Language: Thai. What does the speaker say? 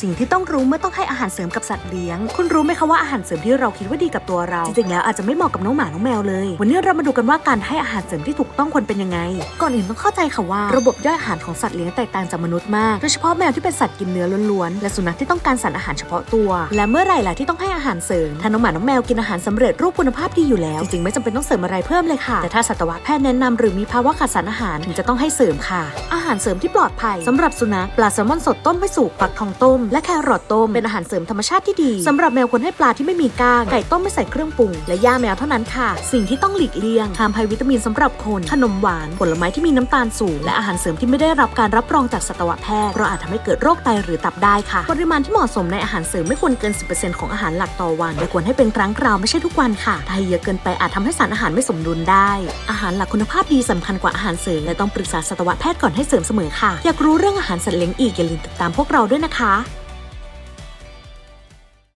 สิ่งที่ต้องรู้เมื่อต้องให้อาหารเสริมกับสัตว์เลี้ยง คุณรู้ไหมคะว่าอาหารเสริมที่เราคิดว่าดีกับตัวเรา จริงๆแล้วอาจจะไม่เหมาะกับน้องหมาน้องแมวเลย วันนี้เรามาดูกันว่าการให้อาหารเสริมที่ถูกต้องควรเป็นยังไง ก่อนอื่นต้องเข้าใจค่ะว่า ระบบย่อยอาหารของสัตว์เลี้ยงแตกต่างจากมนุษย์มาก โดยเฉพาะแมวที่เป็นสัตว์กินเนื้อล้วนๆ และสุนัขที่ต้องการสารอาหารเฉพาะตัว และเมื่อไหร่ล่ะที่ต้องให้อาหารเสริม ถ้าน้องหมาน้องแมวกินอาหารสำเร็จรูปคุณภาพดีอยู่แล้ว จริงๆไม่จำเป็นต้องเสริมอะไรเพิ่มเลยค่ะ แต่ถ้าสัตวแพทย์แนะนำหรือมีภาวะขาดสารอาหารถึงจะต้องให้เสริมค่ะ อาหารเสริมที่ปลอดภัยสำหรับสุนัขปลาแซลมอนสดต้มไม่สุกฟักทองต้มและแครอทต้มเป็นอาหารเสริมธรรมชาติที่ดีสำหรับแมวควรให้ปลาที่ไม่มีก้าง ไก่ต้มไม่ใส่เครื่องปรุง และย่าแมวเท่านั้นค่ะ สิ่งที่ต้องหลีกเลี่ยงห้ามให้วิตามินสำหรับคนขนมหวานผลไม้ที่มีน้ำตาลสูง และอาหารเสริมที่ไม่ได้รับการรับรองจากสัตวแพทย์เพราะอาจทำให้เกิดโรคไตหรือตับได้ค่ะ ปริมาณที่เหมาะสมในอาหารเสริมไม่ควรเกิน 10%ของอาหารหลักต่อวันโดยควรให้เป็นครั้งคราวไม่ใช่ทุกวันค่ะถ้าเยอะเกินไปอาจทำให้สารอาหารไม่สมดุลได้ อาหารหลักคุณภาพดีสำคัญกว่าอาหารเสริมและต้องปรึกษาสัตวแพทย์ก่อนให้เสริมเสมอค่ะ อยากรู้เรื่องอาหารสัตว์เลี้ยงอีกอย่าลืมติดตามพวกเราด้วยนะคะ